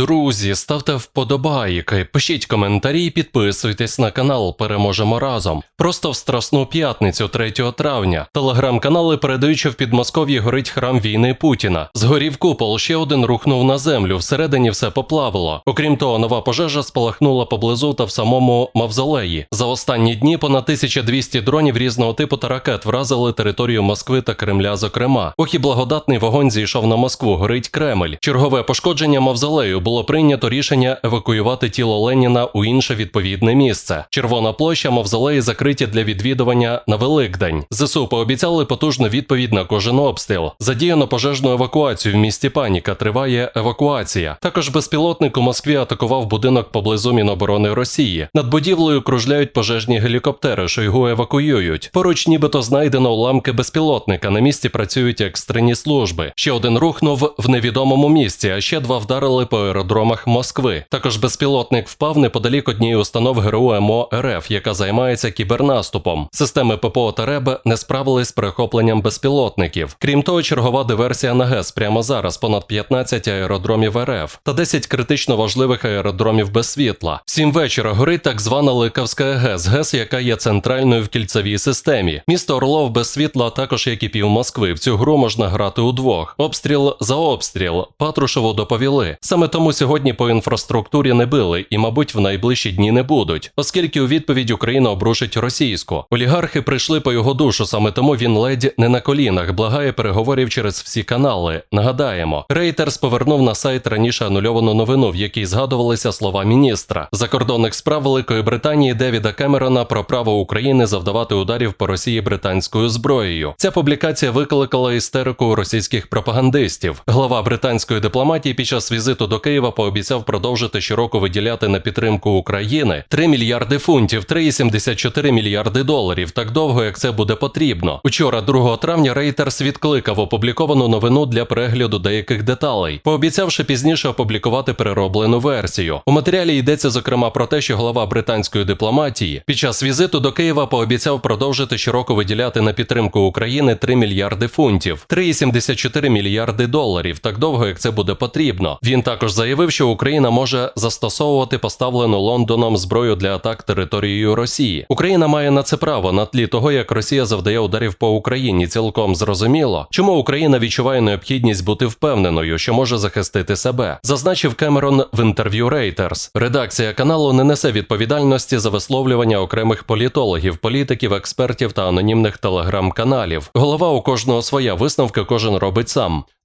Друзі, ставте вподобайки, пишіть коментарі, і підписуйтесь на канал. Переможемо разом. Просто в Страсну п'ятницю, 3 травня. Телеграм-канали передають, що в Підмосков'ї горить храм війни Путіна. Згорів купол, ще один рухнув на землю. Всередині все поплавило. Окрім того, нова пожежа спалахнула поблизу та в самому мавзолеї. За останні дні понад 1200 дронів різного типу та ракет вразили територію Москви та Кремля. Зокрема, ох і благодатний вогонь зійшов на Москву. Горить Кремль. Чергове пошкодження мавзолею було прийнято рішення евакуювати тіло Леніна у інше відповідне місце. Червона площа мавзолеї закриті для відвідування на Великдень. ЗСУ пообіцяли потужну відповідь на кожен обстріл. Задіяно пожежну евакуацію в місті Паніка. Триває евакуація. Також безпілотник у Москві атакував будинок поблизу Міноборони Росії. Над будівлею кружляють пожежні гелікоптери, Шойгу евакуюють. Поруч нібито знайдено уламки безпілотника. На місці працюють екстрені служби. Ще один рухнув в невідомому місці, а ще два вдарили по аеродромах Москви. Також безпілотник впав неподалік однієї установ ГРУ МО РФ, яка займається кібернаступом. Системи ППО та РЕБ не справились з перехопленням безпілотників. Крім того, чергова диверсія на ГЕС прямо зараз понад 15 аеродромів РФ та 10 критично важливих аеродромів без світла. Сім вечора горить так звана Ликовська ГЕС, ГЕС, яка є центральною в кільцевій системі. Місто Орлов без світла, також як і пів Москви. В цю гру можна грати удвох. Обстріл за обстріл. Патрушеву доповіли. Саме тому сьогодні по інфраструктурі не били і, мабуть, в найближчі дні не будуть, оскільки у відповідь Україна обрушить російську. Олігархи прийшли по його душу, саме тому він ледь не на колінах, благає переговорів через всі канали. Нагадаємо, Рейтерс повернув на сайт раніше анульовану новину, в якій згадувалися слова міністра закордонних справ Великої Британії Девіда Кемерона про право України завдавати ударів по Росії британською зброєю. Ця публікація викликала істерику російських пропагандистів. Глава британської дипломатії під час візиту до Києва пообіцяв продовжити щороку виділяти на підтримку України 3 мільярди фунтів, 3,74 мільярди доларів, так довго як це буде потрібно. Учора, 2 травня, Рейтерс відкликав опубліковану новину для перегляду деяких деталей, пообіцявши пізніше опублікувати перероблену версію. У матеріалі йдеться зокрема про те, що глава британської дипломатії під час візиту до Києва пообіцяв продовжити щороку виділяти на підтримку України 3 мільярди фунтів, 3,74 мільярди доларів, так довго як це буде потрібно. Він також заявив, що Україна може застосовувати поставлену Лондоном зброю для атак територією Росії. Україна має на це право на тлі того, як Росія завдає ударів по Україні. Цілком зрозуміло, чому Україна відчуває необхідність бути впевненою, що може захистити себе, зазначив Кемерон в інтерв'ю Reuters. Редакція каналу не несе відповідальності за висловлювання окремих політологів, політиків, експертів та анонімних телеграм-каналів. Голова у кожного своя висновки кожен робить сам.